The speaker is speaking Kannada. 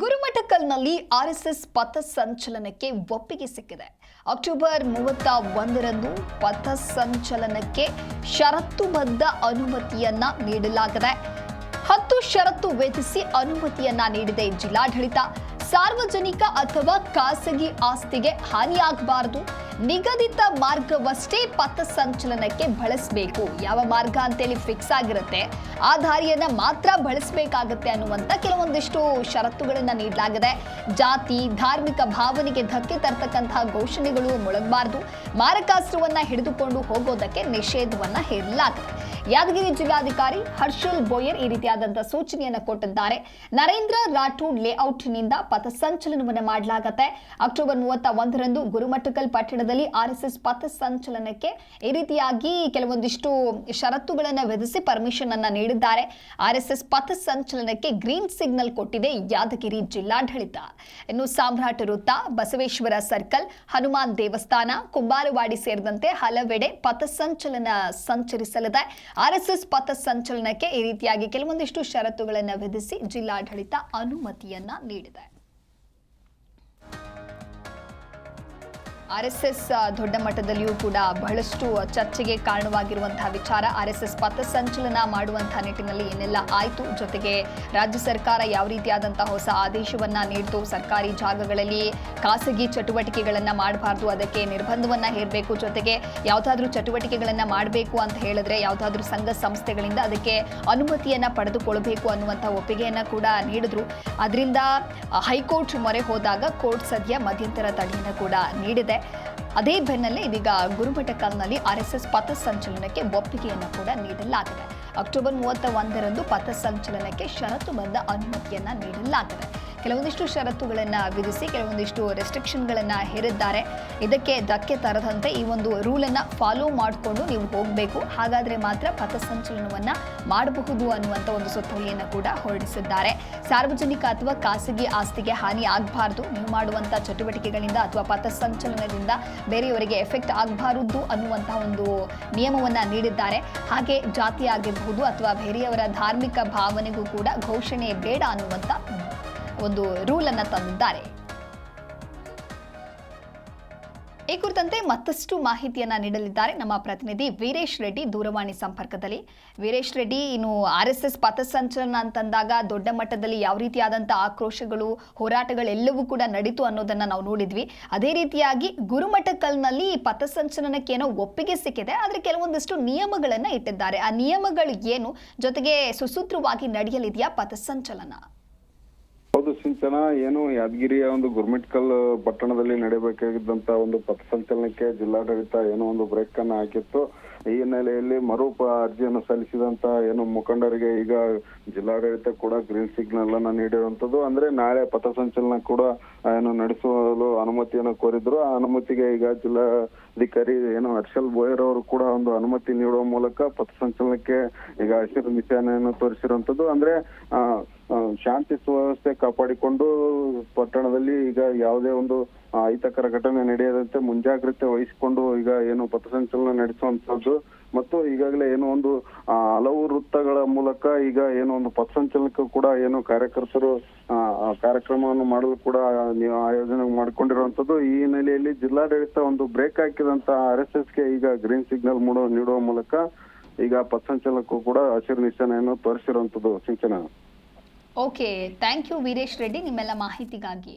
ಗುರುಮಠಕಲ್ನಲ್ಲಿ ಆರ್ಎಸ್ಎಸ್ ಪಥಸಂಚಲನಕ್ಕೆ ಒಪ್ಪಿಗೆ ಸಿಕ್ಕಿದೆ. ಅಕ್ಟೋಬರ್ ಮೂವತ್ತ ಒಂದರಂದು ಪಥಸಂಚಲನಕ್ಕೆ ಷರತ್ತುಬದ್ಧ ಅನುಮತಿಯನ್ನ ನೀಡಲಾಗಿದೆ. ಹತ್ತು ಷರತ್ತು ವಿಧಿಸಿ ಅನುಮತಿಯನ್ನ ನೀಡಿದೆ ಜಿಲ್ಲಾಡಳಿತ. ಸಾರ್ವಜನಿಕ ಅಥವಾ ಖಾಸಗಿ ಆಸ್ತಿಗೆ ಹಾನಿಯಾಗಬಾರದು. ನಿಗದಿತ ಮಾರ್ಗವಷ್ಟೇ ಪಥಸಂಚಲನಕ್ಕೆ ಬಳಸಬೇಕು. ಯಾವ ಮಾರ್ಗ ಅಂತೇಳಿ ಫಿಕ್ಸ್ ಆಗಿರುತ್ತೆ, ಆ ದಾರಿಯನ್ನ ಮಾತ್ರ ಬಳಸಬೇಕಾಗತ್ತೆ ಅನ್ನುವಂತ ಕೆಲವೊಂದಿಷ್ಟು ಷರತ್ತುಗಳನ್ನ ನೀಡಲಾಗಿದೆ. ಜಾತಿ, ಧಾರ್ಮಿಕ ಭಾವನೆಗೆ ಧಕ್ಕೆ ತರ್ತಕ್ಕಂತಹ ಘೋಷಣೆಗಳು ಮೊಳಗಬಾರದು. ಮಾರಕಾಸ್ತ್ರವನ್ನ ಹಿಡಿದುಕೊಂಡು ಹೋಗೋದಕ್ಕೆ ನಿಷೇಧವನ್ನ ಹೇರಲಾಗಿದೆ ಯಾದಗಿರಿ ಜಿಲ್ಲಾಧಿಕಾರಿ ಹರ್ಷಲ್ ಬೋಯರ್ ಈ ರೀತಿಯಾದಂತಹ ಸೂಚನೆಯನ್ನ ಕೊಟ್ಟಿದ್ದಾರೆ. ನರೇಂದ್ರ ರಾಠೋಡ್ ಲೇಔಟ್ನಿಂದ ಪಥಸಂಚಲನವನ್ನು ಮಾಡಲಾಗತ್ತೆ. ಅಕ್ಟೋಬರ್ ಮೂವತ್ತ ಒಂದರಂದು ಗುರುಮಟ್ಟಕಲ್ ಪಟ್ಟಣದಲ್ಲಿ ಪಥ ಸಂಚಲನಕ್ಕೆ ಈ ರೀತಿಯಾಗಿ ಕೆಲವೊಂದಿಷ್ಟು ಷರತ್ತುಗಳನ್ನು ವಿಧಿಸಿ ಪರ್ಮಿಷನ್ ಅನ್ನ ನೀಡಿದ್ದಾರೆ. ಪಥ ಸಂಚಲನಕ್ಕೆ ಗ್ರೀನ್ ಸಿಗ್ನಲ್ ಕೊಟ್ಟಿದೆ ಯಾದಗಿರಿ ಜಿಲ್ಲಾಡಳಿತ. ಇನ್ನು ಸಾಮ್ರಾಟ್ ವೃತ್ತ, ಬಸವೇಶ್ವರ ಸರ್ಕಲ್ ಹನುಮಾನ್ ದೇವಸ್ಥಾನ ಕುಂಬಾರವಾಡಿ ಸೇರಿದಂತೆ ಹಲವೆಡೆ ಪಥಸಂಚಲನ ಸಂಚರಿಸಲಿದೆ. ಆರ್ಎಸ್ಎಸ್ ಪಥಸಂಚಲನಕ್ಕೆ ಈ ರೀತಿಯಾಗಿ ಕೆಲವೊಂದಿಷ್ಟು ಷರತ್ತುಗಳನ್ನು ವಿಧಿಸಿ ಜಿಲ್ಲಾಡಳಿತ ಅನುಮತಿಯನ್ನ ನೀಡಿದೆ. ಆರ್ಎಸ್ಎಸ್ ದೊಡ್ಡ ಮಟ್ಟದಲ್ಲಿಯೂ ಕೂಡ ಬಹಳಷ್ಟು ಚರ್ಚೆಗೆ ಕಾರಣವಾಗಿರುವಂತಹ ವಿಚಾರ. ಆರೆಸ್ ಎಸ್ ಪಥ ಪಥಸಂಚಲನ ಮಾಡುವಂತಹ ನಿಟ್ಟಿನಲ್ಲಿ ಏನೆಲ್ಲ ಆಯಿತು. ಜೊತೆಗೆ ರಾಜ್ಯ ಸರ್ಕಾರ ಯಾವ ರೀತಿಯಾದಂತಹ ಹೊಸ ಆದೇಶವನ್ನ ನೀಡಿತು, ಸರ್ಕಾರಿ ಜಾಗಗಳಲ್ಲಿ ಖಾಸಗಿ ಚಟುವಟಿಕೆಗಳನ್ನ ಮಾಡಬಾರ್ದು, ಅದಕ್ಕೆ ನಿರ್ಬಂಧವನ್ನ ಹೇರಬೇಕು, ಜೊತೆಗೆ ಯಾವುದಾದ್ರೂ ಚಟುವಟಿಕೆಗಳನ್ನ ಮಾಡಬೇಕು ಅಂತ ಹೇಳಿದ್ರೆ ಯಾವುದಾದ್ರೂ ಸಂಘ ಸಂಸ್ಥೆಗಳಿಂದ ಅದಕ್ಕೆ ಅನುಮತಿಯನ್ನ ಪಡೆದುಕೊಳ್ಬೇಕು ಅನ್ನುವಂಥ ಒಪ್ಪಿಗೆಯನ್ನ ಕೂಡ ನೀಡಿದ್ರು. ಅದರಿಂದ ಹೈಕೋರ್ಟ್ ಮೊರೆ ಹೋದಾಗ ಕೋರ್ಟ್ ಸದ್ಯ ಮಧ್ಯಂತರ ತಡೆಯನ್ನು ಕೂಡ ನೀಡಿದೆ. ಅದೇ ಬೆನ್ನಲ್ಲೇ ಇದೀಗ ಗುರುಮಠಕಲ್ನಲ್ಲಿ ಎಸ್ ಪಥಸಂಚಲನಕ್ಕೆ ಒಪ್ಪಿಗೆಯನ್ನು ಕೂಡ ನೀಡಲಾಗಿದೆ. ಅಕ್ಟೋಬರ್ ಮೂವತ್ತ ಒಂದರಂದು ಪಥಸಂಚಲನಕ್ಕೆ ಷರತ್ತುಬದ್ಧ ಅನುಮತಿಯನ್ನ ನೀಡಲಾಗಿದೆ. ಕೆಲವೊಂದಿಷ್ಟು ಷರತ್ತುಗಳನ್ನು ವಿಧಿಸಿ, ಕೆಲವೊಂದಿಷ್ಟು ರೆಸ್ಟ್ರಿಕ್ಷನ್ಗಳನ್ನು ಹೇರಿದ್ದಾರೆ. ಇದಕ್ಕೆ ಧಕ್ಕೆ ತರದಂತೆ ಈ ಒಂದು ರೂಲನ್ನು ಫಾಲೋ ಮಾಡಿಕೊಂಡು ನೀವು ಹೋಗಬೇಕು. ಹಾಗಾದ್ರೆ ಮಾತ್ರ ಪಥಸಂಚಲನವನ್ನು ಮಾಡಬಹುದು ಅನ್ನುವಂಥ ಒಂದು ಸುತ್ತೋಲೆಯನ್ನು ಕೂಡ ಹೊರಡಿಸಿದ್ದಾರೆ. ಸಾರ್ವಜನಿಕ ಅಥವಾ ಖಾಸಗಿ ಆಸ್ತಿಗೆ ಹಾನಿ ಆಗಬಾರ್ದು. ನೀವು ಮಾಡುವಂಥ ಚಟುವಟಿಕೆಗಳಿಂದ ಅಥವಾ ಪಥಸಂಚಲನದಿಂದ ಬೇರೆಯವರಿಗೆ ಎಫೆಕ್ಟ್ ಆಗಬಾರದು ಅನ್ನುವಂತಹ ಒಂದು ನಿಯಮವನ್ನ ನೀಡಿದ್ದಾರೆ. ಹಾಗೆ ಜಾತಿ ಆಗಿರಬಹುದು ಅಥವಾ ಬೇರೆಯವರ ಧಾರ್ಮಿಕ ಭಾವನೆಗೂ ಕೂಡ ಘೋಷಣೆ ಬೇಡ ಅನ್ನುವಂಥ ಒಂದು ರೂಲನ್ನು ತಂದಿದ್ದಾರೆ. ಈ ಕುರಿತಂತೆ ಮತ್ತಷ್ಟು ಮಾಹಿತಿಯನ್ನ ನೀಡಲಿದ್ದಾರೆ ನಮ್ಮ ಪ್ರತಿನಿಧಿ ವೀರೇಶ್ ರೆಡ್ಡಿ ದೂರವಾಣಿ ಸಂಪರ್ಕದಲ್ಲಿ. ವೀರೇಶ್ ರೆಡ್ಡಿ, ಇನ್ನು ಆರ್ ಎಸ್ ಎಸ್ ಪಥಸಂಚಲನ ಅಂತಂದಾಗ ದೊಡ್ಡ ಮಟ್ಟದಲ್ಲಿ ಯಾವ ರೀತಿಯಾದಂಥ ಆಕ್ರೋಶಗಳು, ಹೋರಾಟಗಳೆಲ್ಲವೂ ಕೂಡ ನಡೀತು ಅನ್ನೋದನ್ನ ನಾವು ನೋಡಿದ್ವಿ. ಅದೇ ರೀತಿಯಾಗಿ ಗುರುಮಠಕಲ್ನಲ್ಲಿ ಪಥಸಂಚಲನಕ್ಕೆ ಏನೋ ಒಪ್ಪಿಗೆ ಸಿಕ್ಕಿದೆ. ಆದರೆ ಕೆಲವೊಂದಿಷ್ಟು ನಿಯಮಗಳನ್ನು ಇಟ್ಟಿದ್ದಾರೆ. ಆ ನಿಯಮಗಳು ಏನು? ಜೊತೆಗೆ ಸುಸೂತ್ರವಾಗಿ ನಡೆಯಲಿದೆಯಾ ಪಥಸಂಚಲನ? ಹೌದು ಸಿಂಚನ, ಏನು ಯಾದಗಿರಿಯ ಒಂದು ಗುರ್ಮಿಟ್ಕಲ್ ಪಟ್ಟಣದಲ್ಲಿ ನಡೆಯಬೇಕಾಗಿದ್ದಂತ ಒಂದು ಪಥಸಂಚಲನಕ್ಕೆ ಜಿಲ್ಲಾಡಳಿತ ಏನೋ ಒಂದು ಬ್ರೇಕ್ ಅನ್ನು ಹಾಕಿತ್ತು. ಈ ಹಿನ್ನೆಲೆಯಲ್ಲಿ ಮರುಪ ಅರ್ಜಿಯನ್ನು ಸಲ್ಲಿಸಿದಂತ ಏನು ಮುಖಂಡರಿಗೆ ಈಗ ಜಿಲ್ಲಾಡಳಿತ ಕೂಡ ಗ್ರೀನ್ ಸಿಗ್ನಲ್ ಅನ್ನ ನೀಡಿರುವಂತದ್ದು. ಅಂದ್ರೆ ನಾಳೆ ಪಥಸಂಚಲನ ಕೂಡ ಏನು ನಡೆಸಲು ಅನುಮತಿಯನ್ನು ಕೋರಿದ್ರು. ಆ ಅನುಮತಿಗೆ ಈಗ ಜಿಲ್ಲಾಧಿಕಾರಿ ಏನು ಹರ್ಷಲ್ ಬೋಯರ್ ಅವರು ಕೂಡ ಒಂದು ಅನುಮತಿ ನೀಡುವ ಮೂಲಕ ಪಥಸಂಚಲನಕ್ಕೆ ಈಗ ಹಸಿರು ನಿಶಾನೆಯನ್ನು ತೋರಿಸಿರುವಂತದ್ದು. ಅಂದ್ರೆ ಶಾಂತಿ ಸುವ್ಯವಸ್ಥೆ ಕಾಪಾಡಿಕೊಂಡು ಪಟ್ಟಣದಲ್ಲಿ ಈಗ ಯಾವುದೇ ಒಂದು ಅಹಿತಕರ ಘಟನೆ ನಡೆಯದಂತೆ ಮುಂಜಾಗ್ರತೆ ವಹಿಸಿಕೊಂಡು ಈಗ ಏನು ಪಥಸಂಚಲನ ನಡೆಸುವಂತದ್ದು ಮತ್ತು ಈಗಾಗಲೇ ಏನೋ ಒಂದು ಹಲವು ವೃತ್ತಗಳ ಮೂಲಕ ಈಗ ಏನೋ ಒಂದು ಪಥಸಂಚಲನಕ್ಕೂ ಕೂಡ ಏನು ಕಾರ್ಯಕರ್ತರು ಕಾರ್ಯಕ್ರಮವನ್ನು ಮಾಡಲು ಕೂಡ ಆಯೋಜನೆ ಮಾಡಿಕೊಂಡಿರುವಂತದ್ದು ಈ ಹಿನ್ನೆಲೆಯಲ್ಲಿ ಜಿಲ್ಲಾಡಳಿತ ಒಂದು ಬ್ರೇಕ್ ಹಾಕಿದಂತ ಆರ್ ಎಸ್ ಎಸ್ಗೆ ಈಗ ಗ್ರೀನ್ ಸಿಗ್ನಲ್ ಮೂಡೋ ನೀಡುವ ಮೂಲಕ ಈಗ ಪಥಸಂಚಲನಕ್ಕೂ ಕೂಡ ಹಸಿರು ನಿಶಾನೆಯನ್ನು ತೋರಿಸಿರುವಂತದ್ದು ಸಿಂಚನ. Okay thank you Veeresh Reddy ನಿಮ್ಮೆಲ್ಲ ಮಾಹಿತಿಗಾಗಿ.